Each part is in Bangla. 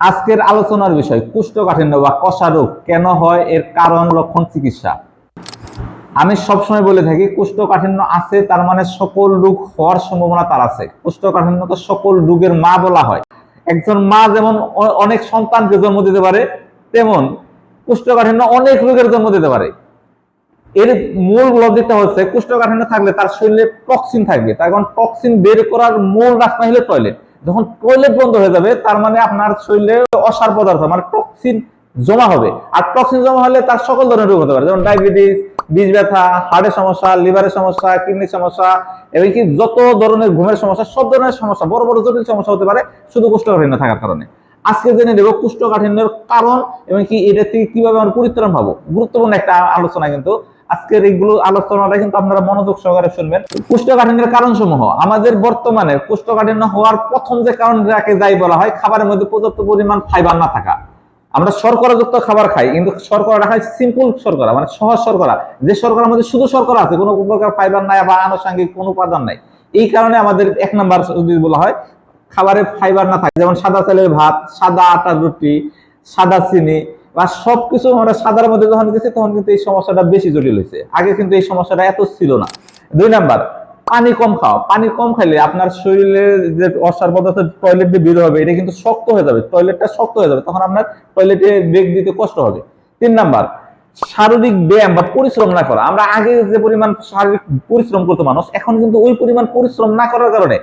আজকের আলোচনার বিষয়, কুষ্ঠকাঠিন্য বা কষা রোগ কেন হয়, এর কারণ, লক্ষণ, চিকিৎসা। আমি সবসময় বলে থাকি, কুষ্ঠকাঠিন্য আছে, তার মানে সকল রোগ হওয়ার সম্ভাবনা তার আছে। কুষ্ঠকাঠিন্য তো সকল রোগের মা বলা হয়। একজন মা যেমন অনেক সন্তানকে জন্ম দিতে পারে, তেমন কুষ্ঠকাঠিন্য অনেক রোগের জন্ম দিতে পারে। এর মূল লজিকটা হচ্ছে, কুষ্ঠকাঠিন্য থাকলে তার শরীরে টক্সিন থাকবে। তার কারণ টক্সিন বের করার মূল রাস্তা হলো টয়লেট যখন টয়লেট বন্ধ হয়ে যাবে, তার মানে আপনার শরীরে অসার পদার্থ মানে টক্সিন জমা হবে। আর টক্সিন জমা হলে তার সকল ধরনের রোগ হতে পারে, যেমন ডায়াবেটিস বীজ ব্যথা হার্টের সমস্যা লিভারের সমস্যা কিডনির সমস্যা এবং কি যত ধরনের ঘুমের সমস্যা, সব ধরনের সমস্যা, বড় বড় জটিল সমস্যা হতে পারে, শুধু কুষ্ঠকাঠিন্য থাকার কারণে। আজকে জেনে নেব কুষ্ঠকাঠিন্যের কারণ এবং কি এটা থেকে কীভাবে আমরা পরিত্রাণ পাবো। গুরুত্বপূর্ণ একটা আলোচনা কিন্তু আজকের এইগুলো আলোচনাটা কিন্তু আপনারা মনোযোগ সহকারে শুনবেন। কুষ্ঠকাঠিন্যের কারণ সমূহ আমাদের বর্তমানে কুষ্ঠকাঠিন্য হওয়ার প্রথম যে কারণ যাকে যাই বলা হয়, খাবারের মধ্যে পর্যাপ্ত পরিমাণ ফাইবার না থাকা। আমরা শর্করাযুক্ত খাবার খাই, কিন্তু শর্করা খাই সিম্পল শর্করা মানে সহজ শর্করা। যে শর্করার মধ্যে শুধু শর্করা আছে, কোনো প্রকার ফাইবার নাই বা আনুষঙ্গিক কোনো উপাদান নাই। এই কারণে আমাদের এক নাম্বার যদি বলা হয়, খাবারে ফাইবার না থাকে। যেমন সাদা চালের ভাত, সাদা আটার রুটি, সাদা চিনি বা সবকিছু আমরা সাদার মধ্যে যখন গেছি তখন কিন্তু এই সমস্যাটা বেশি জটিল হয়েছে আগে কিন্তু এই সমস্যাটা এত ছিল না। দুই নাম্বার, পানি কম খাওয়া। পানি কম খাইলে আপনার শরীরে যে অসার পদার্থ টয়লেট দিয়ে বের হবে, এটা কিন্তু শক্ত হয়ে যাবে। টয়লেটটা শক্ত হয়ে যাবে, তখন আপনার টয়লেটে বেগ দিতে কষ্ট হবে। তিন নাম্বার, শারীরিক ব্যায়াম বা পরিশ্রম না করা। আমরা আগে যে পরিমাণ শারীরিক পরিশ্রম করতো মানুষ, এখন কিন্তু ওই পরিমাণ পরিশ্রম না করার কারণে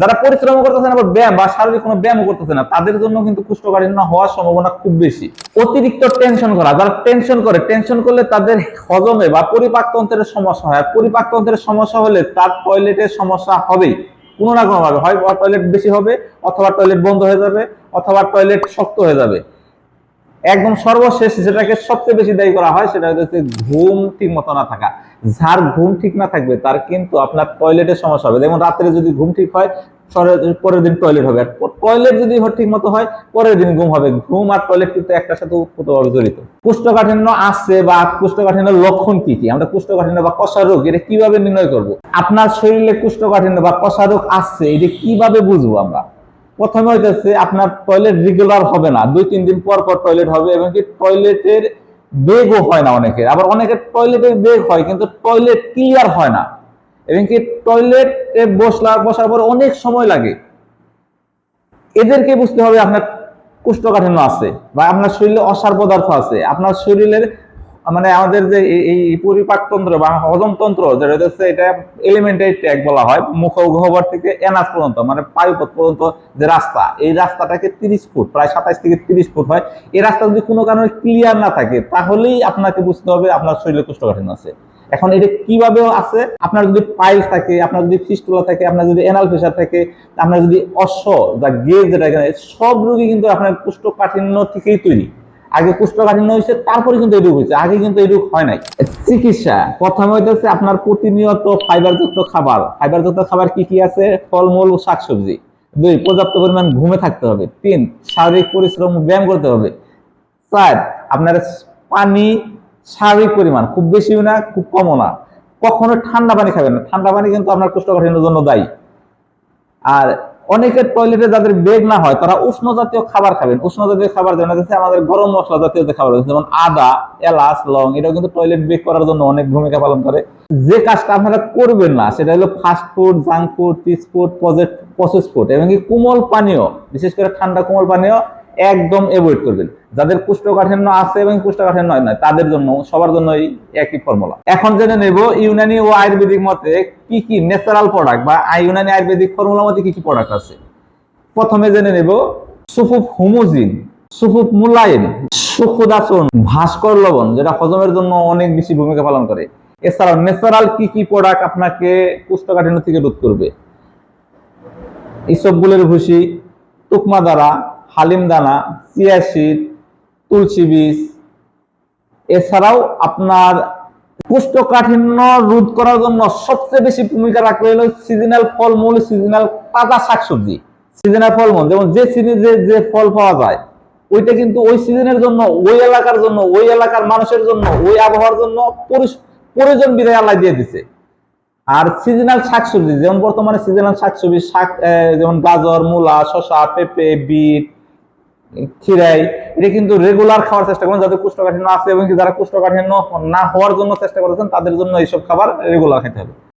যারা পরিশ্রম করতেছে না ব্যায়াম বা শারীরিক কোনো ব্যায়াম করতেছে না, তাদের জন্য কিন্তু কুষ্ঠকাঠিন্য হওয়ার সম্ভাবনা খুব বেশি। অতিরিক্ত টেনশন করা, যারা টেনশন করে টেনশন করলে তাদের হজমে বা পরিপাকতন্ত্রের সমস্যা হয়। পরিপাকতন্ত্রের সমস্যা হলে তার টয়লেটের সমস্যা হবেই। কোনো না কোনোভাবে, হয় টয়লেট বেশি হবে, অথবা টয়লেট বন্ধ হয়ে যাবে, অথবা টয়লেট শক্ত হয়ে যাবে। একদম সর্বশেষ যেটাকে সবচেয়ে বেশি দায়ী করা হয় সেটা হচ্ছে ঘুম ঠিক মতো না থাকা। যার ঘুম ঠিক না থাকবে, তার কিন্তু আপনার টয়লেটের সমস্যা হবে। যেমন রাত্রে যদি ঘুম ঠিক হয় পরের দিন টয়লেট হবে। আর টয়লেট যদি ঠিক মতো হয়, পরের দিন ঘুম হবে। ঘুম আর টয়লেট কিন্তু একটার সাথে ওতপ্রোতভাবে জড়িত। কুষ্ঠকাঠিন্য আসছে বা কুষ্ঠকাঠিন্যের লক্ষণ কি কি? আমরা কুষ্ঠকাঠিন্য বা কষা রোগ, এটা কীভাবে নির্ণয় করব? আপনার শরীরে কুষ্ঠকাঠিন্য বা কষা রোগ আসছে এটা কীভাবে বুঝব আমরা? প্রথমে হইতেছে আপনার টয়লেট রেগুলার হবে না। দুই, তিন দিন পর পর টয়লেট হবে এবং কি টয়লেটের বেগও হয় না অনেকের। আবার অনেকের টয়লেটের বেগ হয় কিন্তু টয়লেট ক্লিয়ার হয় না। এবং কি টয়লেটে বসলা, বসার পর অনেক সময় লাগে। এদেরকে বুঝতে হবে আপনার কুষ্ঠকাঠিন্য আছে বা আপনার শরীরে অসার পদার্থ আছে। আপনার শরীরের মানে আমাদের যে এই- পরিপাকতন্ত্র বা হজমতন্ত্র যেটা হচ্ছে এটা এলিমেন্টারি ট্র্যাক বলা হয়, মুখ গহ্বর থেকে এনাস পর্যন্ত মানে পায়ুপথ পর্যন্ত যে রাস্তা, এই রাস্তাটাকে তিরিশ ফুট, প্রায় সাতাইশ থেকে তিরিশ ফুট হয়। এই রাস্তা যদি কোনো কারণে ক্লিয়ার না থাকে, তাহলেই আপনাকে বুঝতে হবে আপনার শরীরে কুষ্ঠকাঠিন্য আছে। এখন এটা কীভাবে আছে? আপনার যদি পাইলস থাকে, আপনার যদি ফিস্টুলা থাকে, আপনার যদি এনাল প্রেশার থাকে, আপনার যদি অশ্ব যা গেজ যেটা সব রোগী কিন্তু আপনার কুষ্ঠকাঠিন্য থেকেই তৈরি। আগে কুষ্ঠকাঠিন্য হয়েছে, তারপরে কিন্তু এই রোগ হয়েছে। আগে কিন্তু এই রোগ হয় নাই। চিকিৎসা, প্রথমে হইতেছে আপনার প্রতিনিয়ত ফাইবার যুক্ত খাবার। ফাইবার যুক্ত খাবার কি কি আছে? ফলমূল শাকসবজি। দুই, পর্যাপ্ত পরিমাণ ঘুমে থাকতে হবে। তিন, শারীরিক পরিশ্রম ব্যায়াম করতে হবে। চার, আপনার পানি শারীরিক পরিমাণ খুব বেশিও না, খুব কমও না। কখনো ঠান্ডা পানি খাবেন না। ঠান্ডা পানি কিন্তু আপনার কোষ্ঠকাঠিন্যের জন্য দায়ী। আর অনেকের টয়লেটে যাদের বেগ না হয়, তারা উষ্ণ জাতীয় খাবার খাবেন। উষ্ণ জাতীয় খাবার যেমন হচ্ছে আমাদের গরম মশলা জাতীয় যে খাবার আছে, যেমন আদা, এলাচ, লং, এটাও কিন্তু টয়লেট বেগ করার জন্য অনেক ভূমিকা পালন করে। যে কাজটা আপনারা করবেন না, সেটা হলো fast food junk food cheese food process food এবং কি কোমল পানীয়, বিশেষ করে ঠান্ডা কোমল পানীয় একদম এভয়েড করবেন যাদের কুষ্ঠকাঠিন্য আছে এবং কুষ্ঠকাঠিন্য নয় তাদের জন্য, সবার জন্য একই ফর্মুলা এখন জেনে নেব, ইউনানি ও আয়ুর্বেদিক মতে কি কি ন্যাচারাল প্রোডাক্ট বা ইউনানি আয়ুর্বেদিক ফর্মুলা মতে কি কি প্রোডাক্ট আছে? প্রথমে জেনে নেব, সুফুফ হুমোজিন, সুফুফ মুলায়ন সুখুদাসন ভাস্কর লবণ, যেটা হজমের জন্য অনেক বেশি ভূমিকা পালন করে। এছাড়াও ন্যাচারাল কি কি প্রোডাক্ট আপনাকে কুষ্ঠকাঠিন্য থেকে রোধ করবে? ইসবগুলের ভুসি তুকমা দ্বারা হালিম দানা চিয়া সিড তুলসী বীজ। এছাড়াও আপনার কোষ্ঠকাঠিন্য রোধ করার জন্য সবচেয়ে বেশি ভূমিকা রাখবে হলো সিজনাল ফলমূল, সিজনাল তাজা শাকসবজি, সিজনাল ফলমূল। যেমন যে সিজনে যে যে ফল পাওয়া যায়, ওইটা কিন্তু ওই সিজনের জন্য, ওই এলাকার জন্য, ওই এলাকার মানুষের জন্য, ওই আবহাওয়ার জন্য প্রয়োজন বিধায় আল্লাহ দিয়ে দিছে। আর সিজনাল শাকসবজি, যেমন বর্তমানে সিজনাল শাকসবজি, শাক যেমন গাজর, মূলা, শসা, পেঁপে, বিট খিরাই, এটা কিন্তু রেগুলার খাওয়ার চেষ্টা করবেন যাদের কুষ্ঠকাঠিন্য আছে এবং যারা কুষ্ঠকাঠিন্য না হওয়ার জন্য চেষ্টা করেছেন তাদের জন্য এইসব খাবার রেগুলার খেতে হবে।